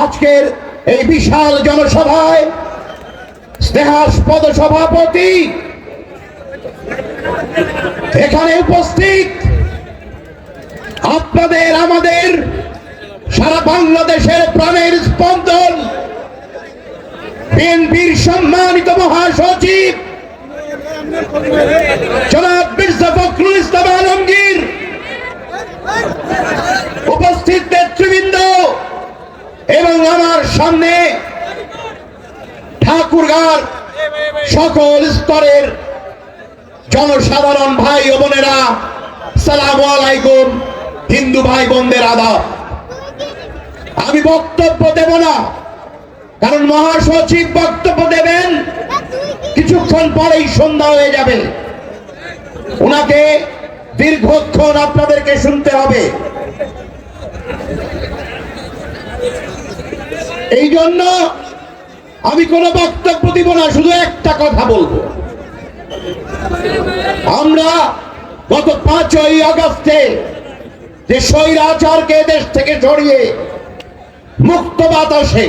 আজকের এই বিশাল জনসভায় স্নেহাস্পদ সভাপতি এখানে উপস্থিত আপনাদের, আমাদের সারা বাংলাদেশের প্রাণের স্পন্দন। বিএনপির সম্মানিত মহাসচিব জনাব মির্জা ফখরুল ইসলাম আলমগীর উপস্থিত নেতৃবৃন্দ এবং আমার সামনে ঠাকুরগার সকল স্তরের জনসাধারণ ভাই ও বোনেরা, সালাম আলাইকুম, হিন্দু ভাই বোনদের আদাব। আমি বক্তব্য দেব না, কারণ মহাসচিব বক্তব্য দেবেন, কিছুক্ষণ পরেই সন্ধ্যা হয়ে যাবে। ওনাকে দীর্ঘক্ষণ আপনাদেরকে শুনতে হবে। এই জন্য আমি কোনো বক্তব্য দিব না, শুধু একটা কথা বলব। আমরা গত পাঁচই আগস্টে যে স্বৈরাচারকে দেশ থেকে সরিয়ে মুক্ত বাতাসে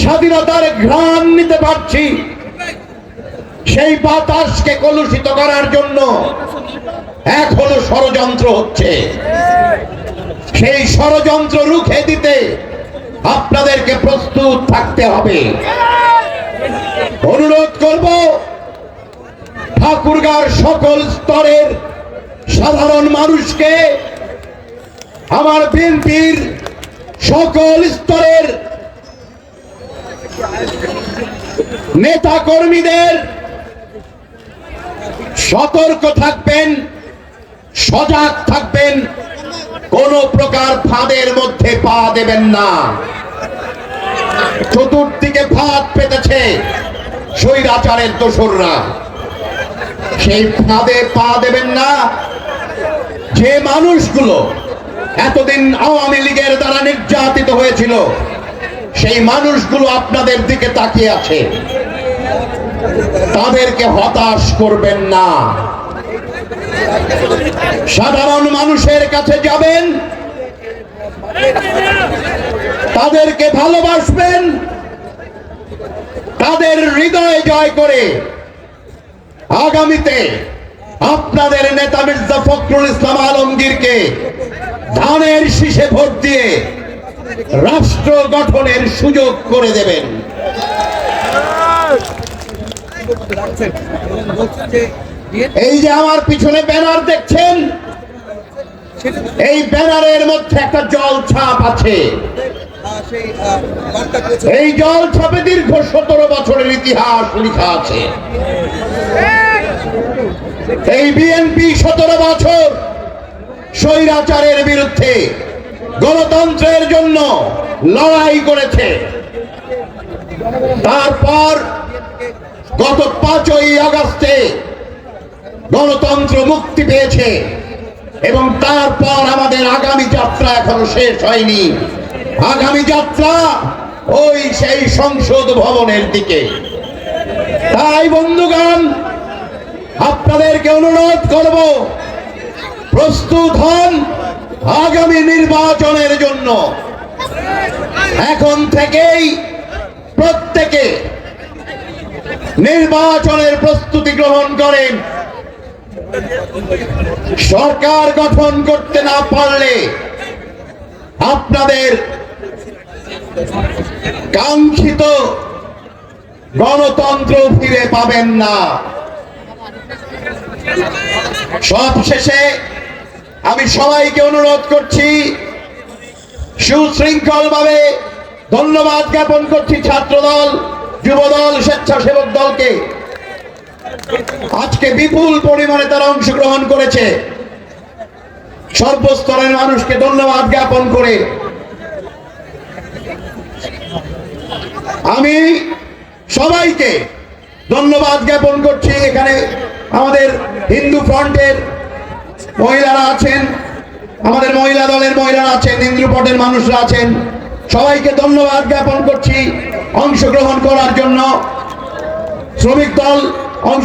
স্বাধীনতার ঘ্রাণ নিতে পারছি, সেই বাতাসকে কলুষিত করার জন্য এখনও ষড়যন্ত্র হচ্ছে। সেই ষড়যন্ত্র রুখে দিতে আপনাদেরকে প্রস্তুত থাকতে হবে। অনুরোধ করব, ঠাকুরগার সকল স্তরের সাধারণ মানুষকে, আমার বিএনপির সকল স্তরের নেতা কর্মীদের সতর্ক থাকবেন, সজাগ থাকবেন কোন প্রকার ফাঁদের মধ্যে পা দেবেন না। চতুর্দিকে ফাঁদ পেতেছে স্বৈরাচারের দোসররা। সেই ফাঁদে পা দেবেন না। যে মানুষগুলো এতদিন আওয়ামী লীগের দ্বারা নির্যাতিত হয়েছিল, সেই মানুষগুলো আপনাদের দিকে তাকিয়ে আছে। তাদেরকে হতাশ করবেন না। সাধারণ মানুষের কাছে যাবেন, তাদেরকে ভালোবাসবেন, তাদের হৃদয় জয় করে আগামীতে আপনাদের নেতা মির্জা ফখরুল ইসলাম আলমগীরকে ধানের শীষে ভোট দিয়ে রাষ্ট্র গঠনের সুযোগ করে দেবেন। এই যে আমার পিছনে ব্যানার দেখছেন? এই ব্যানারের মধ্যে একটা জল ছাপ আছে। এই জল ছাপে দীর্ঘ সতেরো বছরের ইতিহাস লেখা আছে। এই বিএনপি সতেরো বছর স্বৈরাচারের বিরুদ্ধে গণতন্ত্রের জন্য লড়াই করেছে। তারপর গত পাঁচই আগস্টে গণতন্ত্র মুক্তি পেয়েছে এবং তারপর আমাদের আগামী যাত্রা এখনও শেষ হয়নি। আগামী যাত্রা ওই সেই সংসদ ভবনের দিকে। তাই বন্ধুগণ, আপনাদেরকে অনুরোধ করব, প্রস্তুত হন আগামী নির্বাচনের জন্য। এখন থেকেই প্রত্যেকে নির্বাচনের প্রস্তুতি গ্রহণ করেন। সরকার গঠন করতে না পারলে আপনাদের কাঙ্ক্ষিত গণতন্ত্র ফিরে পাবেন না। সব শেষে আমি সবাইকে অনুরোধ করছি সুশৃঙ্খল ভাবে ধন্যবাদ জ্ঞাপন করছি ছাত্রদল, যুবদল, স্বেচ্ছাসেবক দলকে। আজকে বিপুল পরিমাণে তারা অংশগ্রহণ করেছে। সর্বস্তরের মানুষকে ধন্যবাদ জ্ঞাপন করে। আমি সবাইকে ধন্যবাদ জ্ঞাপন করছি। এখানে আমাদের হিন্দু ফ্রন্টের মহিলারা আছেন, আমাদের মহিলা দলের মহিলারা আছেন হিন্দু ফ্রন্টের মানুষরা আছেন। সবাইকে ধন্যবাদ জ্ঞাপন করছি অংশগ্রহণ করার জন্য। শ্রমিক দল অংশ